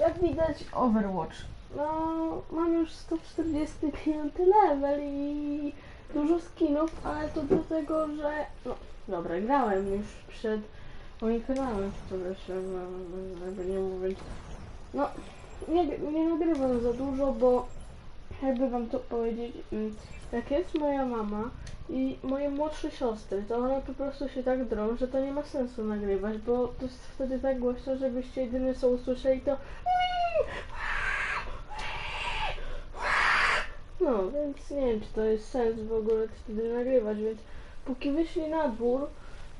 jak widać Overwatch. No, mam już 145 level i dużo skinów, ale to dlatego, że... No, dobra, grałem już przed moim kanałem, zresztą, jakby nie mówić. No, nie, nie nagrywam za dużo, bo jakby wam to powiedzieć, mm, jak jest moja mama i moje młodsze siostry, to one po prostu się tak drą, że to nie ma sensu nagrywać, bo to jest wtedy tak głośno, żebyście jedynie co usłyszeli to no, więc nie wiem, czy to jest sens w ogóle wtedy nagrywać, więc póki wyszli na dwór,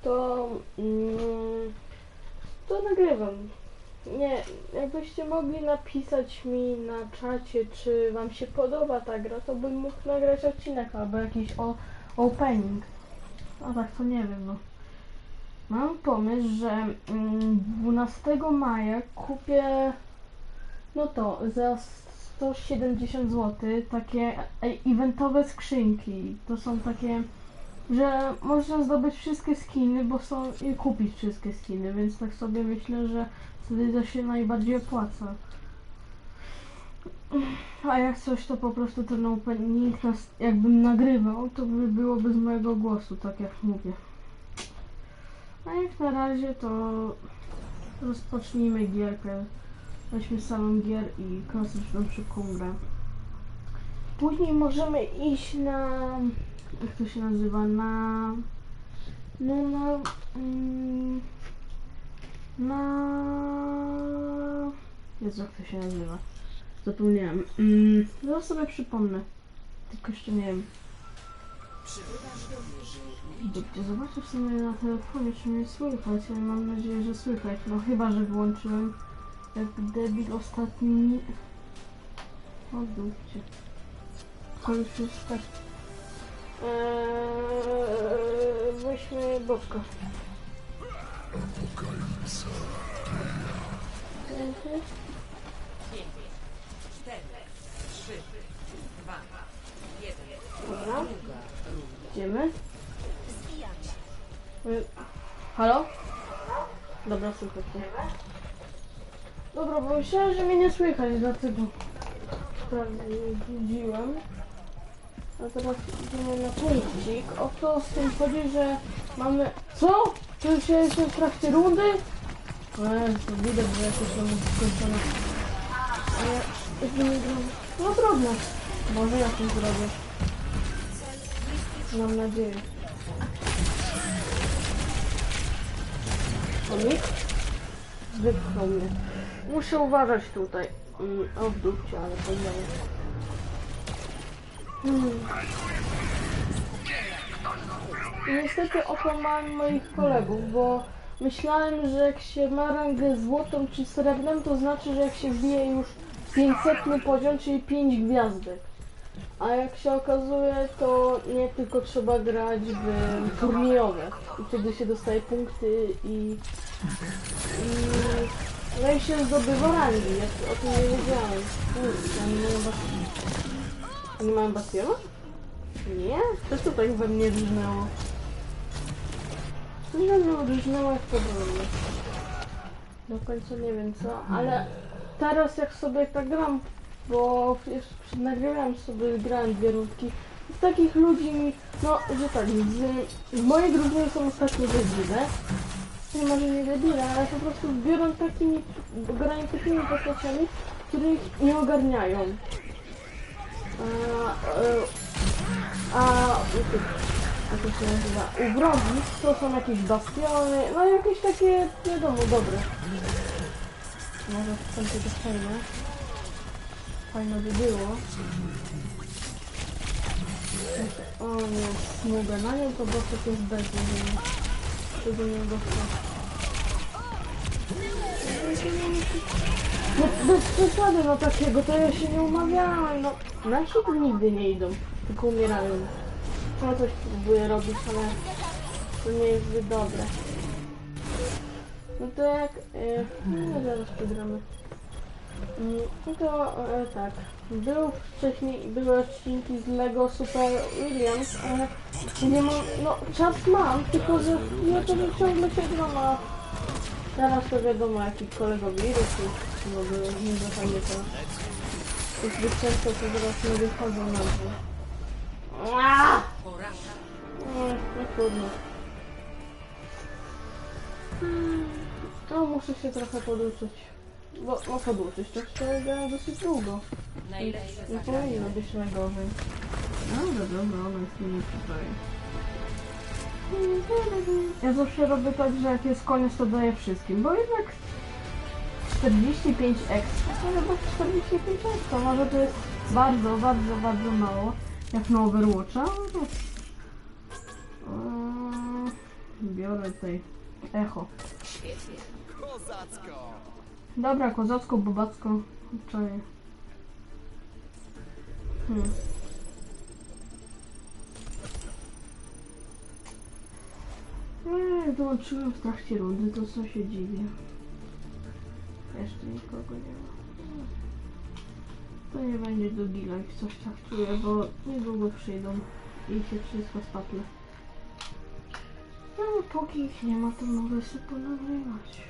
to mm, to nagrywam. Nie, jakbyście mogli napisać mi na czacie, czy wam się podoba ta gra, to bym mógł nagrać odcinek albo jakiś o, opening. A tak to nie wiem, no. Mam pomysł, że mm, 12 maja kupię, no to za 170 zł takie e- eventowe skrzynki. To są takie, że można zdobyć wszystkie skiny, bo są i kupić wszystkie skiny, więc tak sobie myślę, że wtedy to się najbardziej opłaca. A jak coś, to po prostu ten opening, jakbym nagrywał, to by było bez mojego głosu, tak jak mówię. A jak na razie, to rozpocznijmy gierkę. Weźmy salon gier i klasyczną szybką. Później możemy iść na... Jak to się nazywa? Na... No na... Mm, na... Jezu, jak to się nazywa? Zapomniałem. Mm, zaraz sobie przypomnę. Tylko jeszcze nie wiem. Dobrze, zobaczę w sumie na telefonie, czy mnie słychać, mam nadzieję, że słychać. No chyba, że wyłączyłem jak debil ostatni... Odłóżcie. To już jest tak. Eee, weźmy Bobka. Mhm. Dobra. Idziemy. Y, Halo? Dobra, mnie. Dobra, bo myślałem, że mnie nie słychać, dlatego sprawdziłem. A teraz idziemy na punkcik. O to z tym chodzi, że mamy... Co? To już jestem w trakcie rundy? Eee, to widać, że jakoś tam nie gram... No trudno. Może ja to zrobię. Mam nadzieję. Komik? Wypchnął mnie. Muszę uważać tutaj. Mm, o w ale powiedziałem. Mm. I Niestety okłamałem moich kolegów, bo myślałem, że jak się ma rangę złotą czy srebrną, to znaczy, że jak się wbije już 500 poziom, czyli 5 gwiazdek. A jak się okazuje, to nie tylko trzeba grać w turniejowe. I wtedy się dostaje punkty i... i no i się zdobywa rangi. Ja o tym nie wiedziałem. Bastion. Oni mają bastiona? Nie? Też to tak we mnie rżnęło. Nie wiem, rżnęło jak podobnie. Do końca nie wiem co, ale teraz jak sobie tak gram, bo przed nagrywałem sobie, grałem dwie rundki, z takich ludzi mi, no, że tak, z, z mojej drużyny są ostatnio debile, nie może nie debile, ale po prostu biorą takimi, grają takimi postaciami, których nie ogarniają. A, a, to się nazywa, u wrogów to są jakieś bastiony, no jakieś takie, wiadomo, dobre. Może w tym tego fajne. Fajno by było. O nie, smugę. Na nią to bossek jest bez nie Tego nie dostał. No bez przesady no takiego, to ja się nie umawiałem, no. Nasi tu nigdy nie idą, tylko umierają. Ja coś próbuję robić, ale to nie jest zbyt dobre. No to jak... E, no zaraz pogramy. Mm, No to e, tak. Był wcześniej, były odcinki z Lego Super Williams, ale nie mam, no czas mam, tylko że ja to ciągle się gra na Teraz to wiadomo jaki kolega wirus i w ogóle nie za fajnie to. Zbyt często to zaraz nie wychodzą na. Aaaa! No, no trudno. Hmm, No muszę się trochę poduczyć. Bo, no poduczyć, to grałem dosyć długo. Nie powinno być najgorzej. Dobra, dobra, ona jest nie przydaje. Ja zawsze robię tak, że jak jest koniec, to daję wszystkim, bo jednak 45 extra, to chyba 45 extra, może to jest bardzo, bardzo, bardzo mało, jak na Overwatcha, ale to... Eee, Biorę tutaj echo. Kozacko! Dobra, kozacko, bobacko, czaję. Hmm. Eee, dołączyłem w trakcie rundy, to co się dziwię. Nikogo nie ma. To nie będzie gila, jak coś tak czuję, bo niedługo przyjdą i się wszystko spatle. No, póki ich nie ma, to mogę sobie ponagrywać.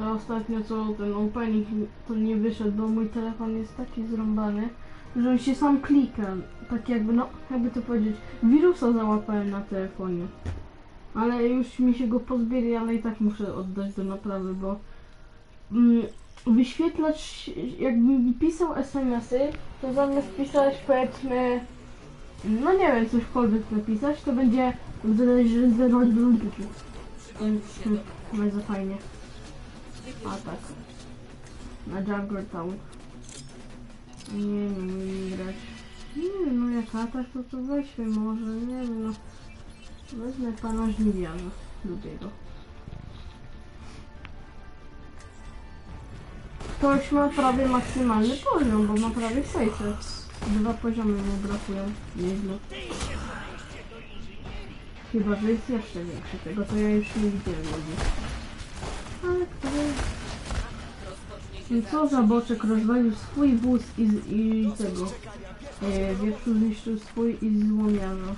A ostatnio co ten opening to nie wyszedł, bo mój telefon jest taki zrąbany, że on się sam klika. Tak jakby, no, jakby to powiedzieć, wirusa załapałem na telefonie. Ale już mi się go pozbieri, ale i tak muszę oddać do naprawy, bo mm, wyświetlacz, jakbym pisał SMS-y, to zamiast pisać powiedzmy, no nie wiem, cośkolwiek napisać, to będzie bardzo fajnie. A tak. Na Jungle Town. Nie wiem, nie grać. Nie wiem, no jak atak, to to weźmy może, nie wiem, no. Wezmę pana żniwiarza. Lubię go. Ktoś ma prawie maksymalny poziom, bo ma prawie 600. Dwa poziomy mu brakują. Nieźle. Chyba, że jest jeszcze większy. Tego to ja już nie widziałem ludzi. Ale kto? I co za boczek rozwalił swój wóz i, z, i tego. E, wieprzu zniszczył swój i złomiano.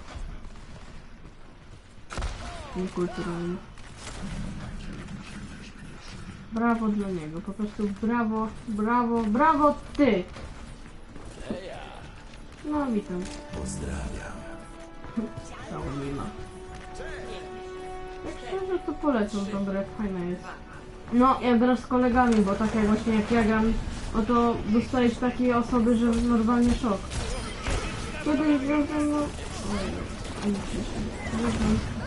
Niekulturalny. Brawo dla niego, po prostu brawo, brawo, brawo ty! No witam. Pozdrawiam. Cała mima. Jak szczerze to polecam tą grę, fajna jest. No, jak grasz z kolegami, bo tak jak właśnie jak ja gram, no to dostajesz takiej osoby, że normalnie szok. Kiedyś gram. Ojej, nie